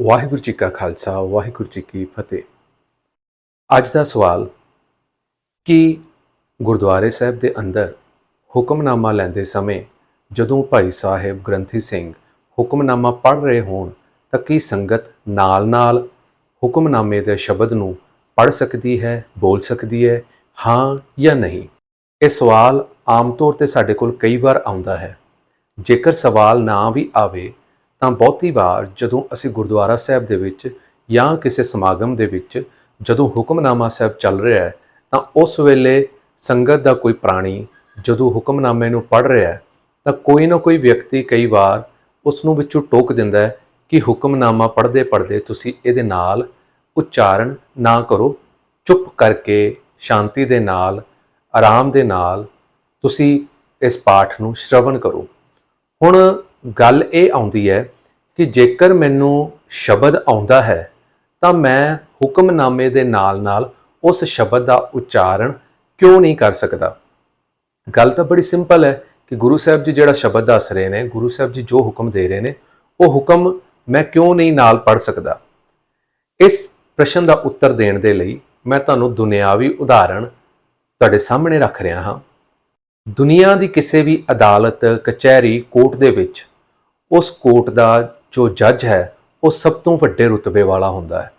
ਵਾਹਿਗੁਰੂ ਜੀ ਕਾ ਖਾਲਸਾ, ਵਾਹਿਗੁਰੂ ਜੀ ਕੀ ਫਤਿਹ। ਅੱਜ ਦਾ ਸਵਾਲ, ਕਿ ਗੁਰਦੁਆਰੇ ਸਾਹਿਬ ਦੇ ਅੰਦਰ ਹੁਕਮਨਾਮਾ ਲੈਂਦੇ ਸਮੇਂ ਜਦੋਂ ਭਾਈ ਸਾਹਿਬ ਗ੍ਰੰਥੀ ਸਿੰਘ ਹੁਕਮਨਾਮਾ ਪੜ੍ਹ ਰਹੇ ਹੋਣ, ਤਾਂ ਕੀ ਸੰਗਤ ਨਾਲ-ਨਾਲ ਹੁਕਮਨਾਮੇ ਦੇ ਸ਼ਬਦ ਨੂੰ ਪੜ੍ਹ ਸਕਦੀ ਹੈ, ਬੋਲ ਸਕਦੀ ਹੈ, ਹਾਂ ਜਾਂ ਨਹੀਂ? ਇਹ ਸਵਾਲ ਆਮ ਤੌਰ ਤੇ ਸਾਡੇ ਕੋਲ ਕਈ ਵਾਰ ਆਉਂਦਾ ਹੈ। ਜੇਕਰ ਸਵਾਲ ਨਾ ਵੀ ਆਵੇ ਤਾਂ ਬਹੁਤੀ ਵਾਰ ਜਦੋਂ ਅਸੀਂ ਗੁਰਦੁਆਰਾ ਸਾਹਿਬ ਦੇ ਵਿੱਚ ਜਾਂ ਕਿਸੇ ਸਮਾਗਮ ਦੇ ਵਿੱਚ ਜਦੋਂ ਹੁਕਮਨਾਮਾ ਸਾਹਿਬ ਚੱਲ ਰਿਹਾ ਹੈ, ਤਾਂ ਉਸ ਵੇਲੇ ਸੰਗਤ ਦਾ ਕੋਈ ਪ੍ਰਾਣੀ ਜਦੋਂ ਹੁਕਮਨਾਮੇ ਨੂੰ ਪੜ੍ਹ ਰਿਹਾ ਹੈ, ਤਾਂ ਕੋਈ ਨਾ ਕੋਈ ਵਿਅਕਤੀ ਕਈ ਵਾਰ ਉਸ ਨੂੰ ਵਿੱਚੋਂ ਟੋਕ ਦਿੰਦਾ ਹੈ ਕਿ ਹੁਕਮਨਾਮਾ ਪੜ੍ਹਦੇ ਪੜ੍ਹਦੇ ਤੁਸੀਂ ਇਹਦੇ ਨਾਲ ਉਚਾਰਨ ਨਾ ਕਰੋ, ਚੁੱਪ ਕਰਕੇ ਸ਼ਾਂਤੀ ਦੇ ਨਾਲ, ਆਰਾਮ ਦੇ ਨਾਲ ਤੁਸੀਂ ਇਸ ਪਾਠ ਨੂੰ ਸ਼ਰਵਣ ਕਰੋ। ਹੁਣ ਗੱਲ ਇਹ ਆਉਂਦੀ ਹੈ ਕਿ ਜੇਕਰ ਮੈਨੂੰ ਸ਼ਬਦ ਆਉਂਦਾ ਹੈ, ਤਾਂ ਮੈਂ ਹੁਕਮਨਾਮੇ ਦੇ ਨਾਲ-ਨਾਲ ਉਸ ਸ਼ਬਦ ਦਾ ਉਚਾਰਨ ਕਿਉਂ ਨਹੀਂ ਕਰ ਸਕਦਾ? ਗੱਲ ਤਾਂ ਬੜੀ ਸਿੰਪਲ ਹੈ ਕਿ ਗੁਰੂ ਸਾਹਿਬ ਜੀ ਜਿਹੜਾ ਸ਼ਬਦ ਦੱਸ ਰਹੇ ਨੇ, ਗੁਰੂ ਸਾਹਿਬ ਜੀ ਜੋ ਹੁਕਮ ਦੇ ਰਹੇ ਨੇ, ਉਹ ਹੁਕਮ ਮੈਂ ਕਿਉਂ ਨਹੀਂ ਨਾਲ ਪੜ ਸਕਦਾ? ਇਸ ਪ੍ਰਸ਼ਨ ਦਾ ਉੱਤਰ ਦੇਣ ਦੇ ਲਈ ਮੈਂ ਤੁਹਾਨੂੰ ਦੁਨਿਆਵੀ ਉਦਾਹਰਣ ਤੁਹਾਡੇ ਸਾਹਮਣੇ ਰੱਖ ਰਿਹਾ ਹਾਂ। ਦੁਨੀਆ ਦੀ ਕਿਸੇ ਵੀ ਅਦਾਲਤ, ਕਚਹਿਰੀ, ਕੋਰਟ ਦੇ ਵਿੱਚ ਉਸ ਕੋਰਟ ਦਾ ਜੋ ਜੱਜ ਹੈ, ਉਹ ਸਭ ਤੋਂ ਵੱਡੇ ਰੁਤਬੇ ਵਾਲਾ ਹੁੰਦਾ ਹੈ।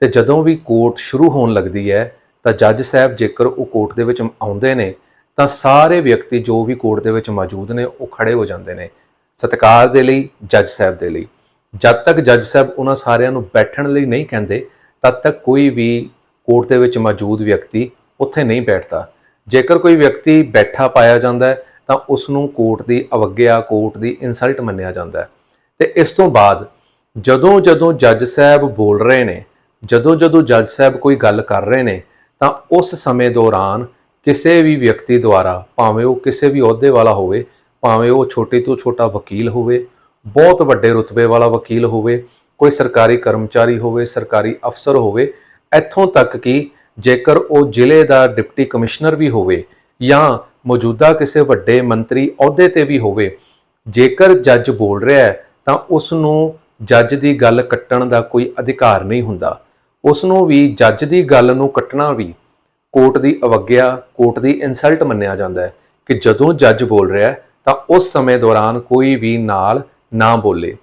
ਤੇ ਜਦੋਂ ਵੀ ਕੋਰਟ ਸ਼ੁਰੂ ਹੋਣ ਲੱਗਦੀ ਹੈ, ਤਾਂ ਜੱਜ ਸਾਹਿਬ ਜੇਕਰ ਉਹ ਕੋਰਟ ਦੇ ਵਿੱਚ ਆਉਂਦੇ ਨੇ, ਤਾਂ ਸਾਰੇ ਵਿਅਕਤੀ ਜੋ ਵੀ ਕੋਰਟ ਦੇ ਵਿੱਚ ਮੌਜੂਦ ਨੇ, ਉਹ ਖੜੇ ਹੋ ਜਾਂਦੇ ਨੇ, ਸਤਿਕਾਰ ਦੇ ਲਈ, ਜੱਜ ਸਾਹਿਬ ਦੇ ਲਈ। ਜਦ ਤੱਕ ਜੱਜ ਸਾਹਿਬ ਉਹਨਾਂ ਸਾਰਿਆਂ ਨੂੰ ਬੈਠਣ ਲਈ ਨਹੀਂ ਕਹਿੰਦੇ, ਤਦ ਤੱਕ ਕੋਈ ਵੀ ਕੋਰਟ ਦੇ ਵਿੱਚ ਮੌਜੂਦ ਵਿਅਕਤੀ ਉੱਥੇ ਨਹੀਂ ਬੈਠਦਾ। ਜੇਕਰ ਕੋਈ ਵਿਅਕਤੀ ਬੈਠਾ ਪਾਇਆ ਜਾਂਦਾ ਹੈ ਤਾਂ ਉਸ ਨੂੰ ਕੋਰਟ ਦੀ ਅਵਗਿਆ, ਕੋਰਟ ਦੀ ਇਨਸਲਟ ਮੰਨਿਆ ਜਾਂਦਾ ਹੈ। ਤੇ ਇਸ ਤੋਂ ਬਾਅਦ ਜਦੋਂ ਜਦੋਂ ਜੱਜ ਸਾਹਿਬ ਬੋਲ ਰਹੇ ਨੇ, ਜਦੋਂ ਜਦੋਂ ਜੱਜ ਸਾਹਿਬ ਕੋਈ ਗੱਲ ਕਰ ਰਹੇ ਨੇ, ਤਾਂ ਉਸ ਸਮੇਂ ਦੌਰਾਨ ਕਿਸੇ ਵੀ ਵਿਅਕਤੀ ਦੁਆਰਾ, ਭਾਵੇਂ ਉਹ ਕਿਸੇ ਵੀ ਅਹੁਦੇ ਵਾਲਾ ਹੋਵੇ, ਭਾਵੇਂ ਉਹ ਛੋਟੇ ਤੋਂ ਛੋਟਾ ਵਕੀਲ ਹੋਵੇ, ਬਹੁਤ ਵੱਡੇ ਰੁਤਬੇ ਵਾਲਾ ਵਕੀਲ ਹੋਵੇ, ਕੋਈ ਸਰਕਾਰੀ ਕਰਮਚਾਰੀ ਹੋਵੇ, ਸਰਕਾਰੀ ਅਫਸਰ ਹੋਵੇ, ਇੱਥੋਂ ਤੱਕ ਕਿ ਜੇਕਰ ਉਹ ਜ਼ਿਲ੍ਹੇ ਦਾ ਡਿਪਟੀ ਕਮਿਸ਼ਨਰ ਵੀ ਹੋਵੇ ਜਾਂ ਮੌਜੂਦਾ ਕਿਸੇ ਵੱਡੇ ਮੰਤਰੀ ਅਹੁਦੇ ਤੇ ਵੀ ਹੋਵੇ, ਜੇਕਰ ਜੱਜ ਬੋਲ ਰਿਹਾ ਹੈ, ਤਾਂ ਉਸ ਨੂੰ ਜੱਜ ਦੀ ਗੱਲ ਕੱਟਣ ਦਾ ਕੋਈ ਅਧਿਕਾਰ ਨਹੀਂ ਹੁੰਦਾ। ਉਸ ਨੂੰ ਵੀ ਜੱਜ ਦੀ ਗੱਲ ਨੂੰ ਕੱਟਣਾ ਵੀ ਕੋਰਟ ਦੀ ਅਵਗਿਆ, ਕੋਰਟ ਦੀ ਇਨਸਲਟ ਮੰਨਿਆ ਜਾਂਦਾ ਹੈ ਕਿ ਜਦੋਂ ਜੱਜ ਬੋਲ ਰਿਹਾ ਹੈ, ਤਾਂ ਉਸ ਸਮੇਂ ਦੌਰਾਨ ਕੋਈ ਵੀ ਨਾਲ ਨਾ ਬੋਲੇ।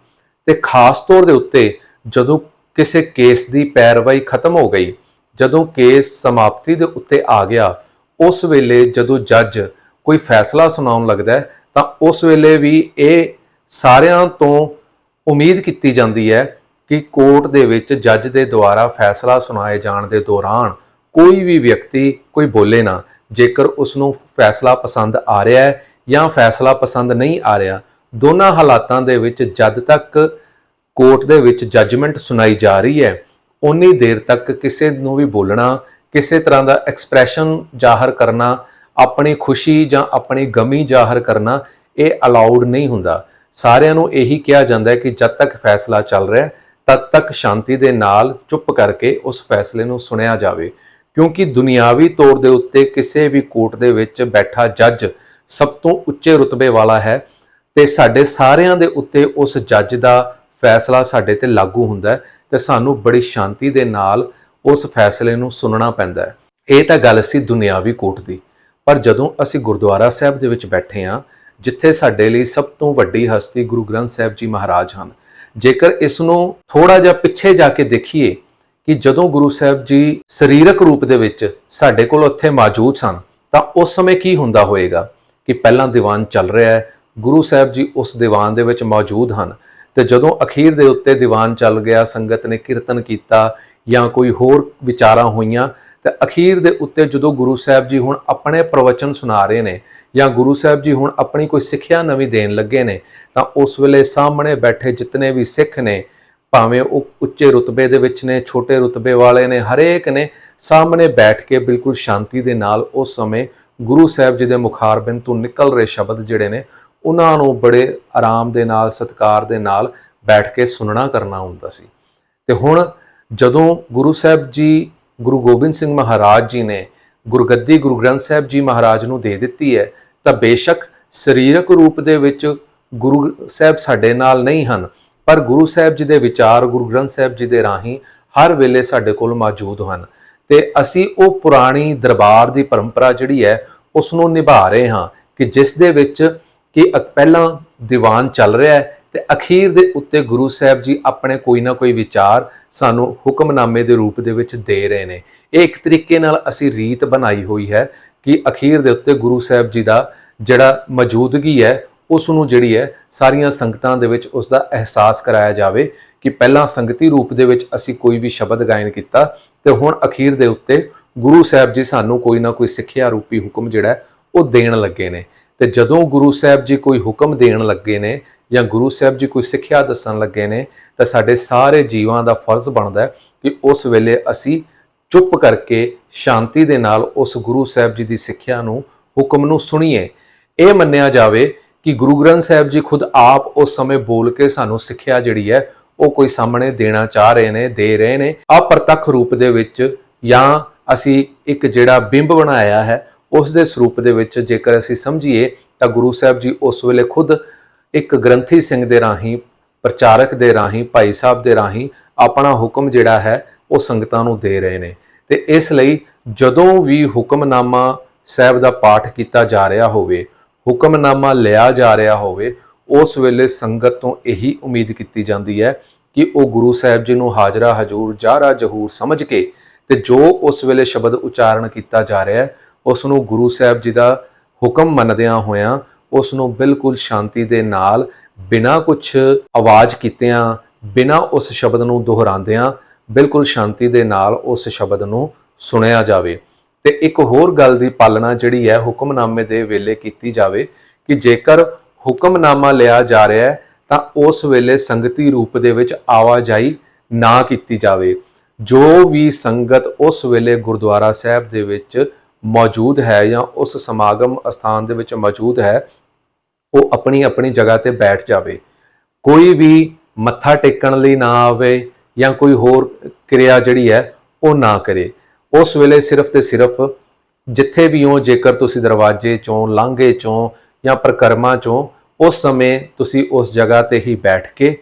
ਤੇ ਖਾਸ ਤੌਰ ਦੇ ਉੱਤੇ ਜਦੋਂ ਕਿਸੇ ਕੇਸ ਦੀ ਪੈਰਵਾਈ ਖਤਮ ਹੋ ਗਈ, ਜਦੋਂ ਕੇਸ ਸਮਾਪਤੀ ਦੇ ਉੱਤੇ ਆ ਗਿਆ ਉਸ ਵੇਲੇ ਜਦੋਂ ਜੱਜ ਕੋਈ ਫੈਸਲਾ ਸੁਣਾਉਣ ਲੱਗਦਾ ਹੈ, ਤਾਂ ਉਸ ਵੇਲੇ ਵੀ ਇਹ ਸਾਰਿਆਂ ਤੋਂ ਉਮੀਦ ਕੀਤੀ ਜਾਂਦੀ ਹੈ ਕਿ ਕੋਰਟ ਦੇ ਵਿੱਚ ਜੱਜ ਦੇ ਦੁਆਰਾ ਫੈਸਲਾ ਸੁਣਾਏ ਜਾਣ ਦੇ ਦੌਰਾਨ ਕੋਈ ਵੀ ਵਿਅਕਤੀ ਕੋਈ ਬੋਲੇ ਨਾ, ਜੇਕਰ ਉਸ ਨੂੰ ਫੈਸਲਾ ਪਸੰਦ ਆ ਰਿਹਾ ਹੈ ਜਾਂ ਫੈਸਲਾ ਪਸੰਦ ਨਹੀਂ ਆ ਰਿਹਾ, ਦੋਨਾਂ ਹਾਲਾਤਾਂ ਦੇ ਵਿੱਚ ਜਦ ਤੱਕ ਕੋਰਟ ਦੇ ਵਿੱਚ ਜੱਜਮੈਂਟ ਸੁਣਾਈ ਜਾ ਰਹੀ ਹੈ ਉਨੀ ਦੇਰ ਤੱਕ ਕਿਸੇ ਨੂੰ ਵੀ ਬੋਲਣਾ ਕਿਸੇ ਤਰ੍ਹਾਂ ਦਾ ਐਕਸਪ੍ਰੈਸ਼ਨ ਜ਼ਾਹਰ ਕਰਨਾ, ਆਪਣੀ ਖੁਸ਼ੀ ਜਾਂ ਆਪਣੀ ਗਮੀ ਜ਼ਾਹਰ ਕਰਨਾ, ਇਹ ਅਲਾਉਡ ਨਹੀਂ ਹੁੰਦਾ। ਸਾਰਿਆਂ ਨੂੰ ਇਹੀ ਕਿਹਾ ਜਾਂਦਾ ਹੈ ਕਿ ਜਦ ਤੱਕ ਫੈਸਲਾ ਚੱਲ ਰਿਹਾ ਹੈ, ਤਦ ਤੱਕ ਸ਼ਾਂਤੀ ਦੇ ਨਾਲ ਚੁੱਪ ਕਰਕੇ ਉਸ ਫੈਸਲੇ ਨੂੰ ਸੁਣਿਆ ਜਾਵੇ। ਕਿਉਂਕਿ ਦੁਨਿਆਵੀ ਤੌਰ ਦੇ ਉੱਤੇ ਕਿਸੇ ਵੀ ਕੋਰਟ ਦੇ ਵਿੱਚ ਬੈਠਾ ਜੱਜ ਸਭ ਤੋਂ ਉੱਚੇ ਰੁਤਬੇ ਵਾਲਾ ਹੈ ਤੇ ਸਾਡੇ ਸਾਰਿਆਂ ਦੇ ਉੱਤੇ ਉਸ ਜੱਜ ਦਾ ਫੈਸਲਾ ਸਾਡੇ ਤੇ ਲਾਗੂ ਹੁੰਦਾ ਹੈ ਤੇ ਸਾਨੂੰ ਬੜੀ ਸ਼ਾਂਤੀ ਦੇ ਨਾਲ ਉਸ ਫੈਸਲੇ ਨੂੰ ਸੁਣਨਾ ਪੈਂਦਾ ਹੈ। ਇਹ ਤਾਂ ਗੱਲ ਸੀ ਦੁਨਿਆਵੀ ਕੋਟ ਦੀ। ਪਰ ਜਦੋਂ ਅਸੀਂ ਗੁਰਦੁਆਰਾ ਸਾਹਿਬ ਦੇ ਵਿੱਚ ਬੈਠੇ ਹਾਂ, ਜਿੱਥੇ ਸਾਡੇ ਲਈ ਸਭ ਤੋਂ ਵੱਡੀ ਹਸਤੀ ਗੁਰੂ ਗ੍ਰੰਥ ਸਾਹਿਬ ਜੀ ਮਹਾਰਾਜ ਹਨ, ਜੇਕਰ ਇਸ ਨੂੰ ਥੋੜਾ ਜਿਹਾ ਪਿੱਛੇ ਜਾ ਕੇ ਦੇਖੀਏ ਕਿ ਜਦੋਂ ਗੁਰੂ ਸਾਹਿਬ ਜੀ ਸਰੀਰਕ ਰੂਪ ਦੇ ਵਿੱਚ ਸਾਡੇ ਕੋਲ ਉੱਥੇ ਮੌਜੂਦ ਸਨ, ਤਾਂ ਉਸ ਸਮੇਂ ਕੀ ਹੁੰਦਾ ਹੋਵੇਗਾ ਕਿ ਪਹਿਲਾਂ ਦੀਵਾਨ ਚੱਲ ਰਿਹਾ ਹੈ, ਗੁਰੂ ਸਾਹਿਬ ਜੀ ਉਸ ਦੀਵਾਨ ਦੇ ਵਿੱਚ ਮੌਜੂਦ ਹਨ ਤੇ ਜਦੋਂ ਅਖੀਰ ਦੇ ਉੱਤੇ ਦੀਵਾਨ ਚੱਲ ਗਿਆ, ਸੰਗਤ ਨੇ ਕੀਰਤਨ ਕੀਤਾ ਜਾਂ ਕੋਈ ਹੋਰ ਵਿਚਾਰਾਂ ਹੋਈਆਂ, ਤੇ ਅਖੀਰ ਦੇ ਉੱਤੇ ਜਦੋਂ ਗੁਰੂ ਸਾਹਿਬ ਜੀ ਹੁਣ ਆਪਣੇ ਪ੍ਰਵਚਨ ਸੁਣਾ ਰਹੇ ਨੇ ਜਾਂ ਗੁਰੂ ਸਾਹਿਬ ਜੀ ਹੁਣ ਆਪਣੀ ਕੋਈ ਸਿੱਖਿਆ ਨਵੀਂ ਦੇਣ ਲੱਗੇ ਨੇ, ਤਾਂ ਉਸ ਵੇਲੇ ਸਾਹਮਣੇ ਬੈਠੇ ਜਿਤਨੇ ਵੀ ਸਿੱਖ ਨੇ, ਭਾਵੇਂ ਉਹ ਉੱਚੇ ਰੁਤਬੇ ਦੇ ਵਿੱਚ ਨੇ, ਛੋਟੇ ਰੁਤਬੇ ਵਾਲੇ ਨੇ, ਹਰੇਕ ਨੇ ਸਾਹਮਣੇ ਬੈਠ ਕੇ ਬਿਲਕੁਲ ਸ਼ਾਂਤੀ ਦੇ ਨਾਲ ਉਸ ਸਮੇਂ ਗੁਰੂ ਸਾਹਿਬ ਜੀ ਦੇ ਮੁਖਾਰਬਿੰਦ ਤੋਂ ਨਿਕਲ ਰਹੇ ਸ਼ਬਦ ਜਿਹੜੇ ਨੇ, ਉਹਨਾਂ ਨੂੰ ਬੜੇ ਆਰਾਮ ਦੇ ਨਾਲ, ਸਤਿਕਾਰ ਦੇ ਨਾਲ ਬੈਠ ਕੇ ਸੁਣਨਾ ਕਰਨਾ ਹੁੰਦਾ ਸੀ। ਤੇ ਹੁਣ ਜਦੋਂ ਗੁਰੂ ਸਾਹਿਬ ਜੀ, ਗੁਰੂ ਗੋਬਿੰਦ ਸਿੰਘ ਮਹਾਰਾਜ ਜੀ ਨੇ ਗੁਰਗੱਦੀ ਗੁਰੂ ਗ੍ਰੰਥ ਸਾਹਿਬ ਜੀ ਮਹਾਰਾਜ ਨੂੰ ਦੇ ਦਿੱਤੀ ਹੈ, ਤਾਂ ਬੇਸ਼ੱਕ ਸਰੀਰਕ ਰੂਪ ਦੇ ਵਿੱਚ ਗੁਰੂ ਸਾਹਿਬ ਸਾਡੇ ਨਾਲ ਨਹੀਂ ਹਨ, ਪਰ ਗੁਰੂ ਸਾਹਿਬ ਜੀ ਦੇ ਵਿਚਾਰ, ਗੁਰੂ ਗ੍ਰੰਥ ਸਾਹਿਬ ਜੀ ਦੇ ਰਾਹੀਂ ਹਰ ਵੇਲੇ ਸਾਡੇ ਕੋਲ ਮੌਜੂਦ ਹਨ। ਤੇ ਅਸੀਂ ਉਹ ਪੁਰਾਣੀ ਦਰਬਾਰ ਦੀ ਪਰੰਪਰਾ ਜਿਹੜੀ ਹੈ ਉਸ ਨੂੰ ਨਿਭਾ ਰਹੇ ਹਾਂ ਕਿ ਜਿਸ ਦੇ ਵਿੱਚ ਕਿ ਪਹਿਲਾਂ ਦੀਵਾਨ ਚੱਲ ਰਿਹਾ ਹੈ ਤੇ ਅਖੀਰ ਦੇ ਉੱਤੇ ਗੁਰੂ ਸਾਹਿਬ ਜੀ ਆਪਣੇ ਕੋਈ ਨਾ ਕੋਈ ਵਿਚਾਰ ਸਾਨੂੰ ਹੁਕਮਨਾਮੇ ਦੇ ਰੂਪ ਦੇ ਵਿੱਚ ਦੇ ਰਹੇ ਨੇ। ਇਹ ਇੱਕ ਤਰੀਕੇ ਨਾਲ ਅਸੀਂ ਰੀਤ ਬਣਾਈ ਹੋਈ ਹੈ ਕਿ ਅਖੀਰ ਦੇ ਉੱਤੇ ਗੁਰੂ ਸਾਹਿਬ ਜੀ ਦਾ ਜਿਹੜਾ ਮੌਜੂਦਗੀ ਹੈ, ਉਸ ਨੂੰ ਜਿਹੜੀ ਹੈ, ਸਾਰੀਆਂ ਸੰਗਤਾਂ ਦੇ ਵਿੱਚ ਉਸ ਦਾ ਅਹਿਸਾਸ ਕਰਾਇਆ ਜਾਵੇ ਕਿ ਪਹਿਲਾਂ ਸੰਗਤੀ ਰੂਪ ਦੇ ਵਿੱਚ ਅਸੀਂ ਕੋਈ ਵੀ ਸ਼ਬਦ ਗਾਇਨ ਕੀਤਾ ਤੇ ਹੁਣ ਅਖੀਰ ਦੇ ਉੱਤੇ ਗੁਰੂ ਸਾਹਿਬ ਜੀ ਸਾਨੂੰ ਕੋਈ ਨਾ ਕੋਈ ਸਿੱਖਿਆ ਰੂਪੀ ਹੁਕਮ ਜਿਹੜਾ ਉਹ ਦੇਣ ਲੱਗੇ ਨੇ। ਤੇ ਜਦੋਂ ਗੁਰੂ ਸਾਹਿਬ ਜੀ ਕੋਈ ਹੁਕਮ ਦੇਣ ਲੱਗੇ ਨੇ ਜਾਂ ਗੁਰੂ ਸਾਹਿਬ ਜੀ ਕੋਈ ਸਿੱਖਿਆ ਦੱਸਣ ਲੱਗੇ ਨੇ, ਤਾਂ ਸਾਡੇ ਸਾਰੇ ਜੀਵਾਂ ਦਾ ਫਰਜ਼ ਬਣਦਾ ਹੈ ਕਿ ਉਸ ਵੇਲੇ ਅਸੀਂ ਚੁੱਪ ਕਰਕੇ ਸ਼ਾਂਤੀ ਦੇ ਨਾਲ ਉਸ ਗੁਰੂ ਸਾਹਿਬ ਜੀ ਦੀ ਸਿੱਖਿਆ ਨੂੰ, ਹੁਕਮ ਨੂੰ ਸੁਣੀਏ। ਇਹ ਮੰਨਿਆ ਜਾਵੇ ਕਿ ਗੁਰੂ ਗ੍ਰੰਥ ਸਾਹਿਬ ਜੀ ਖੁਦ ਆਪ ਉਸ ਸਮੇਂ ਬੋਲ ਕੇ ਸਾਨੂੰ ਸਿੱਖਿਆ ਜਿਹੜੀ ਹੈ, ਉਹ ਕੋਈ ਸਾਹਮਣੇ ਦੇਣਾ ਚਾਹ ਰਹੇ ਨੇ, ਦੇ ਰਹੇ ਨੇ। ਅਪਰਤੱਖ ਰੂਪ ਦੇ ਵਿੱਚ ਜਾਂ ਅਸੀਂ ਇੱਕ ਜਿਹੜਾ ਬਿੰਬ ਬਣਾਇਆ ਹੈ, ਉਸ ਦੇ ਸਰੂਪ ਦੇ ਵਿੱਚ ਜੇਕਰ ਅਸੀਂ ਸਮਝੀਏ, ਤਾਂ ਗੁਰੂ ਸਾਹਿਬ ਜੀ ਉਸ ਵੇਲੇ ਖੁਦ ਇੱਕ ਗ੍ਰੰਥੀ ਸਿੰਘ ਦੇ ਰਾਹੀਂ, ਪ੍ਰਚਾਰਕ ਦੇ ਰਾਹੀਂ, ਭਾਈ ਸਾਹਿਬ ਦੇ ਰਾਹੀਂ ਆਪਣਾ ਹੁਕਮ ਜਿਹੜਾ ਹੈ, ਉਹ ਸੰਗਤਾਂ ਨੂੰ ਦੇ ਰਹੇ ਨੇ। ਤੇ ਇਸ ਲਈ ਜਦੋਂ ਵੀ ਹੁਕਮਨਾਮਾ ਸਾਹਿਬ ਦਾ ਪਾਠ ਕੀਤਾ ਜਾ ਰਿਹਾ ਹੋਵੇ, ਹੁਕਮਨਾਮਾ ਲਿਆ ਜਾ ਰਿਹਾ ਹੋਵੇ, ਉਸ ਵੇਲੇ ਸੰਗਤ ਤੋਂ ਇਹੀ ਉਮੀਦ ਕੀਤੀ ਜਾਂਦੀ ਹੈ ਕਿ ਉਹ ਗੁਰੂ ਸਾਹਿਬ ਜੀ ਨੂੰ ਹਾਜ਼ਰਾ, ਹਜੂਰ, ਜਾਰਾ, ਜਹੂਰ ਸਮਝ ਕੇ ਤੇ ਜੋ ਉਸ ਵੇਲੇ ਸ਼ਬਦ ਉਚਾਰਨ ਕੀਤਾ ਜਾ ਰਿਹਾ ਹੈ, ਉਸ ਨੂੰ ਗੁਰੂ ਸਾਹਿਬ ਜੀ ਦਾ ਹੁਕਮ ਮੰਨਦਿਆਂ ਹੋਇਆਂ ਉਸ ਨੂੰ ਬਿਲਕੁਲ ਸ਼ਾਂਤੀ ਦੇ ਨਾਲ ਬਿਨਾਂ ਕੁਝ ਆਵਾਜ਼ ਕੀਤਿਆਂ, ਬਿਨਾਂ ਉਸ ਸ਼ਬਦ ਨੂੰ ਦੁਹਰਾਉਂਦਿਆਂ, ਬਿਲਕੁਲ ਸ਼ਾਂਤੀ ਦੇ ਨਾਲ ਉਸ ਸ਼ਬਦ ਨੂੰ ਸੁਣਿਆ ਜਾਵੇ। ਤੇ ਇੱਕ ਹੋਰ ਗੱਲ ਦੀ ਪਾਲਣਾ ਜਿਹੜੀ ਹੈ, ਹੁਕਮਨਾਮੇ ਦੇ ਵੇਲੇ ਕੀਤੀ ਜਾਵੇ ਕਿ ਜੇਕਰ ਹੁਕਮਨਾਮਾ ਲਿਆ ਜਾ ਰਿਹਾ ਹੈ, ਤਾਂ ਉਸ ਵੇਲੇ ਸੰਗਤੀ ਰੂਪ ਦੇ ਵਿੱਚ ਆਵਾਜਾਈ ਨਾ ਕੀਤੀ ਜਾਵੇ। ਜੋ ਵੀ ਸੰਗਤ ਉਸ ਵੇਲੇ ਗੁਰਦੁਆਰਾ ਸਾਹਿਬ ਦੇ ਵਿੱਚ ਮੌਜੂਦ ਹੈ ਜਾਂ ਉਸ ਸਮਾਗਮ ਅਸਥਾਨ ਦੇ ਵਿੱਚ ਮੌਜੂਦ ਹੈ ਉਹ ਆਪਣੀ ਆਪਣੀ ਜਗ੍ਹਾ ਤੇ ਬੈਠ ਜਾਵੇ। ਕੋਈ ਵੀ ਮੱਥਾ ਟੇਕਣ ਲਈ ਨਾ ਆਵੇ ਜਾਂ ਕੋਈ ਹੋਰ ਕਿਰਿਆ ਜਿਹੜੀ ਹੈ ਉਹ ਨਾ ਕਰੇ। ਉਸ ਵੇਲੇ ਸਿਰਫ ਤੇ ਸਿਰਫ ਜਿੱਥੇ ਵੀ ਹੋ ਜੇਕਰ ਤੁਸੀਂ ਦਰਵਾਜ਼ੇ ਚੋਂ ਲਾਂਘੇ ਚੋਂ ਜਾਂ ਪ੍ਰਕਰਮਾਂ ਚੋਂ ਉਸ ਸਮੇਂ ਤੁਸੀਂ ਉਸ ਜਗ੍ਹਾ ਤੇ ਹੀ ਬੈਠ ਕੇ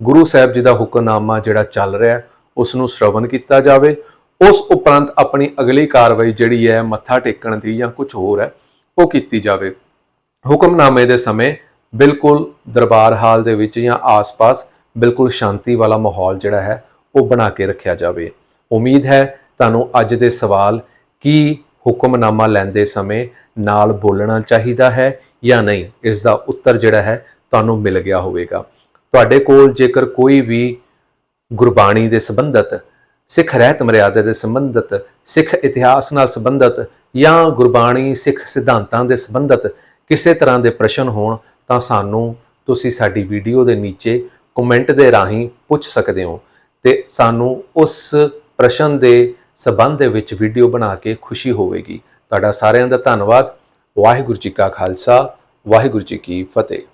ਗੁਰੂ ਸਾਹਿਬ ਜੀ ਦਾ ਹੁਕਮਨਾਮਾ ਜਿਹੜਾ ਚੱਲ ਰਿਹਾ ਹੈ, ਉਸ ਨੂੰ ਸ਼ਰਵਨ ਕੀਤਾ ਜਾਵੇ। ਉਸ ਉਪਰੰਤ ਆਪਣੀ ਅਗਲੀ ਕਾਰਵਾਈ ਜਿਹੜੀ ਹੈ ਮੱਥਾ ਟੇਕਣ ਦੀ ਜਾਂ ਕੁਝ ਹੋਰ ਹੈ ਉਹ ਕੀਤੀ ਜਾਵੇ। ਹੁਕਮਨਾਮੇ ਦੇ ਸਮੇਂ ਬਿਲਕੁਲ ਦਰਬਾਰ ਹਾਲ ਦੇ ਵਿੱਚ ਜਾਂ ਆਸ-ਪਾਸ ਬਿਲਕੁਲ ਸ਼ਾਂਤੀ ਵਾਲਾ ਮਾਹੌਲ ਜਿਹੜਾ ਹੈ, ਉਹ ਬਣਾ ਕੇ ਰੱਖਿਆ ਜਾਵੇ। ਉਮੀਦ ਹੈ ਤੁਹਾਨੂੰ ਅੱਜ ਦੇ ਸਵਾਲ ਕੀ ਹੁਕਮਨਾਮਾ ਲੈਂਦੇ ਸਮੇਂ ਨਾਲ ਬੋਲਣਾ ਚਾਹੀਦਾ ਹੈ ਜਾਂ ਨਹੀਂ ਇਸ ਦਾ ਉੱਤਰ ਜਿਹੜਾ ਹੈ ਤੁਹਾਨੂੰ ਮਿਲ ਗਿਆ ਹੋਵੇਗਾ। ਤੁਹਾਡੇ ਕੋਲ ਜੇਕਰ ਕੋਈ ਵੀ ਗੁਰਬਾਣੀ ਦੇ ਸੰਬੰਧਤ, ਸਿੱਖ ਰਹਿਤ ਮਰਿਆਦਾ ਦੇ ਸੰਬੰਧਤ, ਸਿੱਖ ਇਤਿਹਾਸ ਨਾਲ ਸੰਬੰਧਤ ਜਾਂ ਗੁਰਬਾਣੀ ਸਿੱਖ ਸਿਧਾਂਤਾਂ ਦੇ ਸੰਬੰਧਤ ਕਿਸੇ ਤਰ੍ਹਾਂ ਦੇ ਪ੍ਰਸ਼ਨ ਹੋਣ ਤਾਂ ਸਾਨੂੰ ਤੁਸੀਂ ਸਾਡੀ ਵੀਡੀਓ ਦੇ ਨੀਚੇ ਕਮੈਂਟ ਦੇ ਰਾਹੀਂ ਪੁੱਛ ਸਕਦੇ ਹੋ ਤੇ ਸਾਨੂੰ ਉਸ ਪ੍ਰਸ਼ਨ ਦੇ ਸਬੰਧ ਦੇ ਵਿੱਚ ਵੀਡੀਓ ਬਣਾ ਕੇ ਖੁਸ਼ੀ ਹੋਵੇਗੀ। ਤੁਹਾਡਾ ਸਾਰਿਆਂ ਦਾ ਧੰਨਵਾਦ। ਵਾਹਿਗੁਰੂ ਜੀ ਕਾ ਖਾਲਸਾ, ਵਾਹਿਗੁਰੂ ਜੀ ਕੀ ਫਤਿਹ।